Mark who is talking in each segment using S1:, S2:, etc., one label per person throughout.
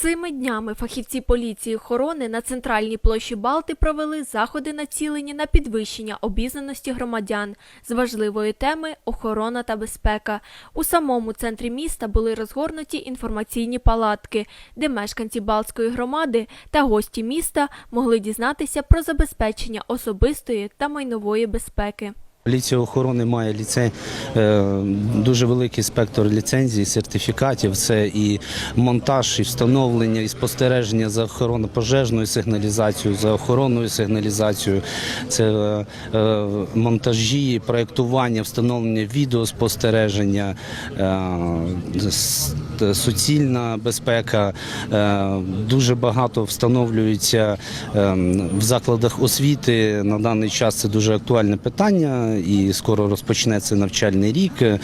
S1: Цими днями фахівці поліції охорони на центральній площі Балти провели заходи, націлені на підвищення обізнаності громадян з важливої теми охорона та безпека. У самому центрі міста були розгорнуті інформаційні палатки, де мешканці Балтської громади та гості міста могли дізнатися про забезпечення особистої та майнової безпеки.
S2: Поліція охорони має ліцей, е, дуже великий спектр ліцензій, сертифікатів. Це і монтаж, і встановлення, і спостереження за охорону пожежною сигналізацією, за охоронною сигналізацією. Це е, е, монтажі, проєктування, встановлення відеоспостереження, суцільна безпека. Дуже багато встановлюється е, в закладах освіти. На даний час це дуже актуальне питання, і скоро розпочнеться навчальний рік. Е,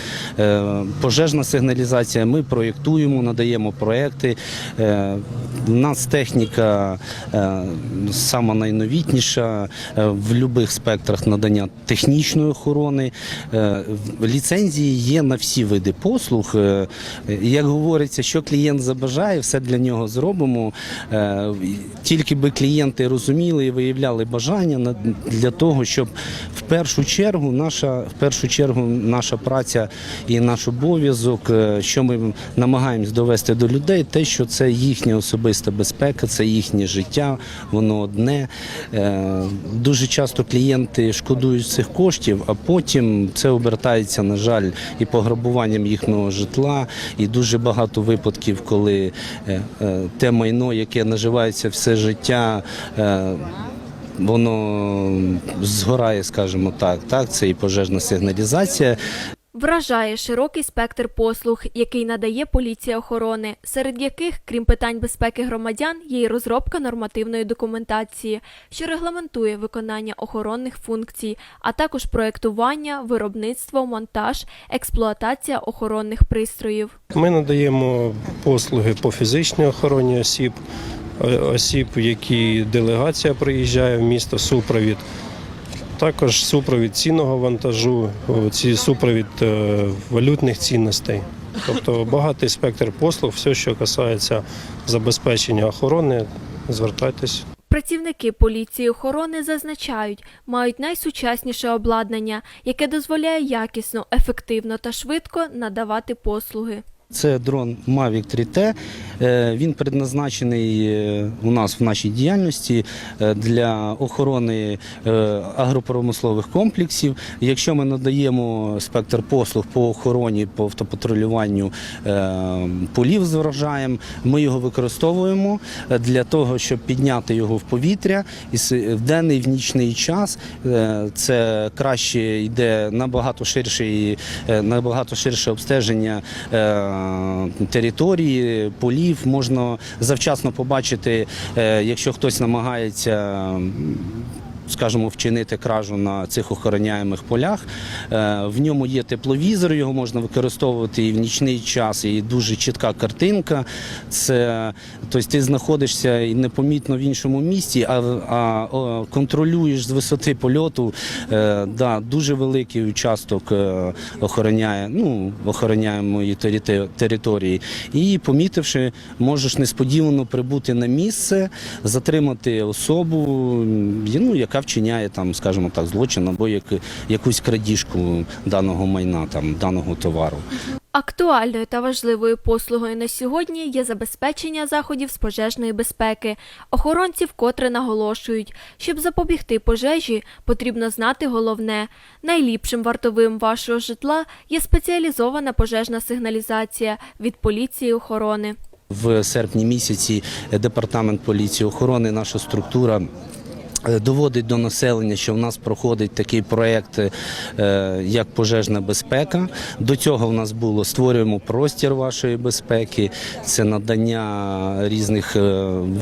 S2: Пожежна сигналізація. Ми проєктуємо, надаємо проекти. Е, У нас техніка е, сама найновітніша е, в будь-яких спектрах надання технічної охорони. Е, Ліцензії є на всі види послуг. Е, Як говориться, що клієнт забажає, все для нього зробимо. Е, Тільки би клієнти розуміли і виявляли бажання для того, щоб в першу чергу наша в першу чергу наша праця і наш обов'язок, е, що ми намагаємось довести до людей, те, що це їхня особиста безпека, це їхнє життя, воно одне. Е, Дуже часто клієнти шкодують цих коштів, а потім це обертається, на жаль, і пограбуванням їхнього житла, і дуже багато випадків, коли е, те майно, яке наживається все життя. Воно згорає, скажімо так. Так, це і пожежна сигналізація.
S1: Вражає широкий спектр послуг, який надає поліція охорони, серед яких, крім питань безпеки громадян, є й розробка нормативної документації, що регламентує виконання охоронних функцій, а також проєктування, виробництво, монтаж, експлуатація охоронних пристроїв.
S3: Ми надаємо послуги по фізичній охороні осіб, осіб, які делегація приїжджає в місто, супровід. Також супровід цінного вантажу, супровід е, валютних цінностей. Тобто багатий спектр послуг, все, що касається забезпечення охорони, звертайтесь.
S1: Працівники поліції охорони зазначають, мають найсучасніше обладнання, яке дозволяє якісно, ефективно та швидко надавати послуги.
S2: Це дрон Mavic 3T. Е, Він предназначений е, у нас в нашій діяльності е, для охорони агропромислових комплексів. Якщо ми надаємо спектр послуг по охороні, по автопатрулюванню полів з врожаєм, ми його використовуємо для того, щоб підняти його в повітря і в денний в нічний час. Це краще йде набагато ширше, набагато ширше обстеження території, полів. Можна завчасно побачити, е, якщо хтось намагається. Скажімо, вчинити кражу на цих охороняємих полях. Е, В ньому є тепловізор, його можна використовувати і в нічний час, і дуже чітка картинка. Це тобто ти знаходишся непомітно в іншому місці, а, а контролюєш з висоти польоту. Е, да, дуже великий участок е, охороняє, ну, охороняємої території. І помітивши, можеш несподівано прибути на місце, затримати особу, ну, яка вчиняє там, скажімо так, злочин або як, якусь крадіжку даного майна, там, даного товару.
S1: Актуальною та важливою послугою на сьогодні є забезпечення заходів з пожежної безпеки. Охоронці вкотре наголошують, щоб запобігти пожежі, потрібно знати головне. Найліпшим вартовим вашого житла є спеціалізована пожежна сигналізація від поліції охорони.
S2: В серпні місяці департамент поліції охорони, наша структура. Е, Доводить до населення, що в нас проходить такий проєкт, е, як пожежна безпека. До цього в нас було створюємо простір вашої безпеки, це надання різних е,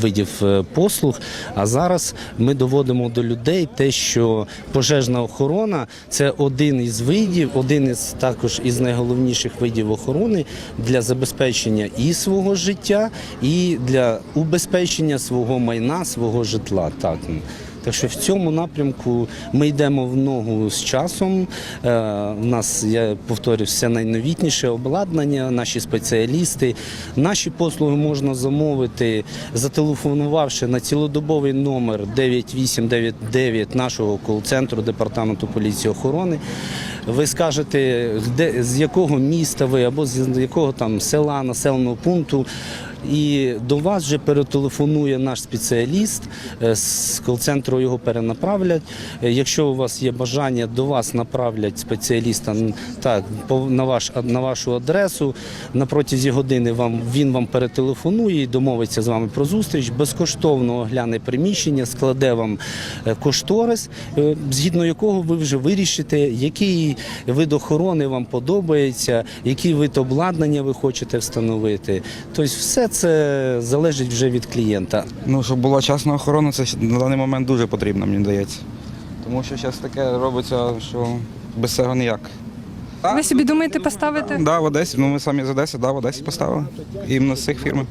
S2: видів послуг. А зараз ми доводимо до людей те, що пожежна охорона це один із видів, один із також із найголовніших видів охорони для забезпечення і свого життя, і для убезпечення свого майна, свого житла. Так. Так що в цьому напрямку ми йдемо в ногу з часом. Е, У нас, я повторюю, все найновітніше обладнання, наші спеціалісти. Наші послуги можна замовити, зателефонувавши на цілодобовий номер 9899 нашого кол-центру департаменту поліції охорони. Ви скажете, де з якого міста ви або з якого там села, населеного пункту. І до вас вже перетелефонує наш спеціаліст е, з кол-центру його перенаправлять. Е, Якщо у вас є бажання, до вас направлять спеціаліста так, на, ваш, на вашу адресу. На протязі години вам, він вам перетелефонує і домовиться з вами про зустріч, безкоштовно огляне приміщення, складе вам е, кошторис, згідно якого ви вже вирішите, який вид охорони вам подобається, який вид обладнання ви хочете встановити. Тобто все це залежить вже від клієнта.
S4: Ну, щоб була часна охорона, це на даний момент дуже потрібно, мені здається. Тому що зараз таке робиться, що без цього ніяк.
S5: Ви собі думаєте поставити?
S4: Да, в Одесі, ну ми самі з Одеси, да, в Одесі поставили. Іменно з цих фірм.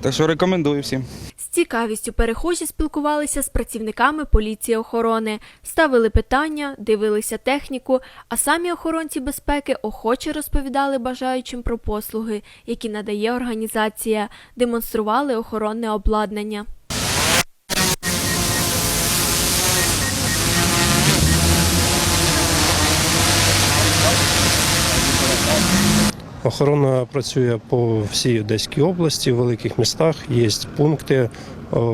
S4: Так що рекомендую всім.
S1: Цікавістю перехожі спілкувалися з працівниками поліції охорони, ставили питання, дивилися техніку, а самі охоронці безпеки охоче розповідали бажаючим про послуги, які надає організація, демонстрували охоронне обладнання.
S3: Охорона працює по всій Одеській області, в великих містах. Є пункти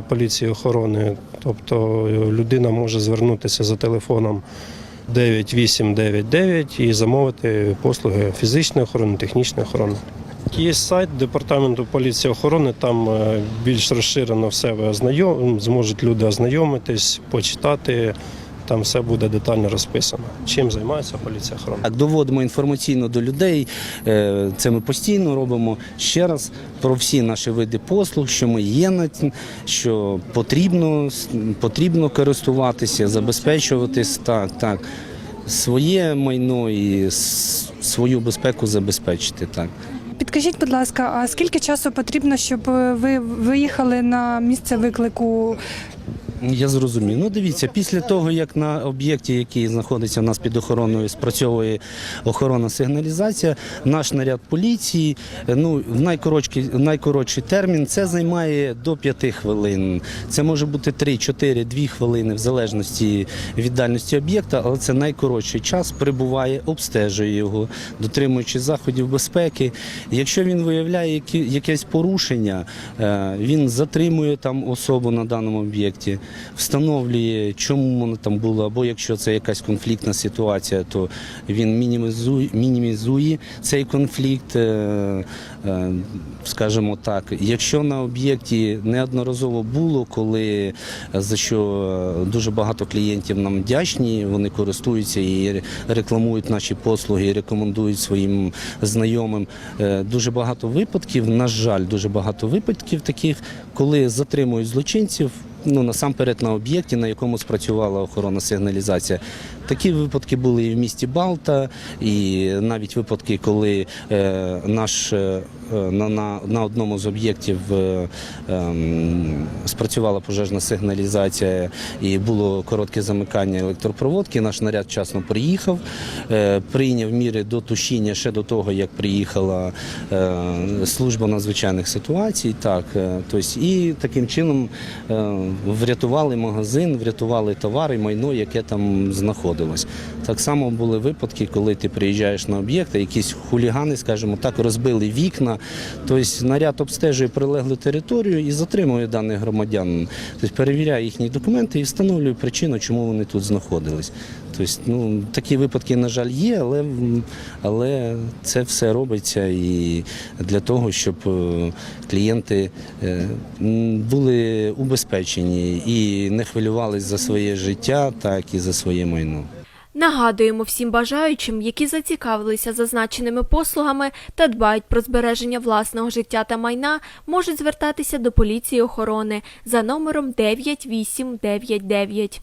S3: поліції охорони. Тобто е, людина може звернутися за телефоном 9899 і замовити послуги фізичної охорони, технічної охорони. Є сайт департаменту поліції охорони, там е, більш розширено все ви ознайом, зможуть люди ознайомитись, почитати. Там все буде детально розписано. Чим займається поліція охорони.
S2: Так, доводимо інформаційно до людей. е, Це ми постійно робимо ще раз про всі наші види послуг, що ми є на що потрібно, потрібно користуватися, забезпечуватись. Так, так. Своє майно і свою безпеку забезпечити. Так.
S5: Підкажіть, будь ласка, а скільки часу потрібно, щоб ви виїхали на місце виклику?
S2: Я зрозумів. Ну дивіться, після того, як на об'єкті, який знаходиться у нас під охороною, спрацьовує охоронна сигналізація, наш наряд поліції, ну в найкоротший, найкоротший термін це займає до 5 хвилин. Це може бути 3, 4, 2 хвилини, в залежності від дальності об'єкта, але це найкоротший час. Прибуває, обстежує його, дотримуючи заходів безпеки. Якщо він виявляє якесь порушення, е, він затримує там особу на даному об'єкті, встановлює, чому воно там було, або якщо це якась конфліктна ситуація, то він мінімізує, мінімізує цей конфлікт, е, е, скажімо так. Якщо на об'єкті неодноразово було, коли е, за що дуже багато клієнтів нам вдячні, вони користуються і рекламують наші послуги, рекомендують своїм знайомим. Дуже багато випадків, на жаль, дуже багато випадків таких, коли затримують злочинців. Ну, насамперед на об'єкті, на якому спрацювала охорона сигналізація. Такі випадки були і в місті Балта, і навіть випадки, коли е, наш е, на, на, на одному з об'єктів е, ем, спрацювала пожежна сигналізація і було коротке замикання електропроводки. Наш наряд вчасно приїхав, прийняв міри до тушіння ще до того, як приїхала служба надзвичайних ситуацій. Так, тобто, і таким чином врятували магазин, врятували товари, майно, яке там знаходилось. Так само були випадки, коли ти приїжджаєш на об'єкт, а якісь хулігани, скажімо так, розбили вікна. Тобто наряд обстежує прилеглу територію і затримує даних громадян. Тобто перевіряє їхні документи і встановлює причину, чому вони тут знаходились. Тобто, ну, такі випадки, на жаль, є, але, але це все робиться і для того, щоб е, клієнти е, були убезпечені і не хвилювались за своє життя, так і за своє майно.
S1: Нагадуємо всім бажаючим, які зацікавилися зазначеними послугами та дбають про збереження власного життя та майна, можуть звертатися до поліції охорони за номером 9899.